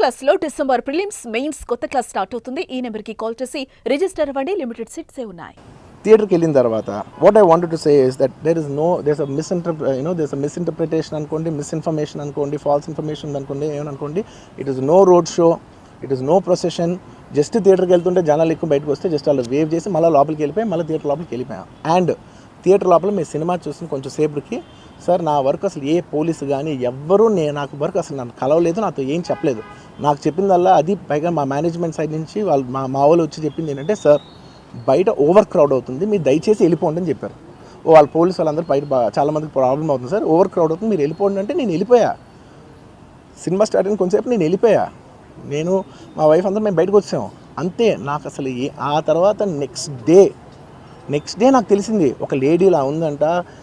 క్లాస్లో December prelims mains కొత్త class start అవుతుంది. ఈ నెంబర్కి కాల్ చేసి రిజిస్టర్ అవ్వండి. లిమిటెడ్ సీట్స్ ఏ ఉన్నాయి? థియేటర్కి వెళ్ళిన తర్వాత what I wanted to say is that there is no this a misinter you know this a misinterpretation అనుకోండి మిస్ఇన్ఫర్మేషన్ అనుకోండి ఫాల్స్ ఇన్ఫర్మేషన్ అనుకోండి ఏమనుకోండి it is no road show it is no procession just థియేటర్కి వెళ్తుంటే జనాలు ఎక్కువ బయటకు వస్తే just వాళ్ళు వేవ్ చేసి మళ్ళీ లోపలికి వెళ్ళిపోయి మళ్ళీ థియేటర్ లోపలికి వెళ్ళిపోయాం. అండ్ థియేటర్ లోపల మీ సినిమా చూసిన కొంచెం సేపటికి సార్ నా వర్క్ అసలు ఏ పోలీసు కానీ ఎవ్వరూ నేను నాకు వర్క్ అసలు నన్ను కలవలేదు నాతో ఏం చెప్పలేదు. నాకు చెప్పిందల్లా అది పైగా మా మేనేజ్మెంట్ సైడ్ నుంచి వాళ్ళు మా మా వాళ్ళు వచ్చి చెప్పింది ఏంటంటే సార్ బయట ఓవర్ క్రౌడ్ అవుతుంది మీరు దయచేసి వెళ్ళిపోండి అని చెప్పారు. ఓ వాళ్ళ పోలీసు వాళ్ళందరూ బయట చాలామందికి చాలా మందికి ప్రాబ్లం అవుతుంది సార్. ఓవర్ క్రౌడ్ అవుతుంది మీరు వెళ్ళిపోండి అంటే నేను వెళ్ళిపోయా. సినిమా స్టార్ట్ అయిన కొంచెంసేపు నేను వెళ్ళిపోయా. నేను మా వైఫ్ అందరూ మేము బయటకు వచ్చాము అంతే నాకు అసలు ఏ- ఆ తర్వాత నెక్స్ట్ డే నెక్స్ట్ డే నాకు తెలిసింది ఒక లేడీ ఇలా ఉందంట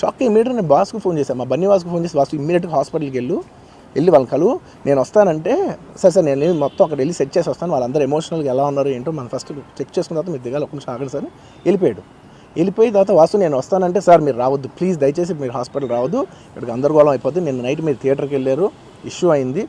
షాక్ ఇమీడియట్ నేను బాస్కు ఫోన్ చేశాను మా బన్నీ వాస్కు ఫోన్ చేసి బాస్కు ఇమీడియట్గా హాస్పిటల్కి వెళ్ళు. వెళ్ళి వాళ్ళని కలువు. నేను వస్తానంటే సరే సార్ నేను మొత్తం అక్కడ వెళ్ళి సెట్ చేసి వస్తాను వాళ్ళందరూ ఎమోషనల్గా ఎలా ఉన్నారు ఏంటో మనం ఫస్ట్ చెక్ చేసుకున్న తర్వాత మీరు దిగాలి. ఒక నిమిషం ఆగండి సార్. వెళ్ళిపోయాడు. వెళ్ళిపోయిన తర్వాత వాసు నేను వస్తానంటే సార్ మీరు రావద్దు. ప్లీజ్ దయచేసి మీరు హాస్పిటల్ రావద్దు. ఇక్కడ గందరగోళం అయిపోతుంది నిన్న నైట్ మీరు థియేటర్కి వెళ్ళారు. ఇష్యూ అయింది.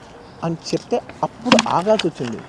అని చెప్తే అప్పుడు ఆగాల్సి వచ్చింది.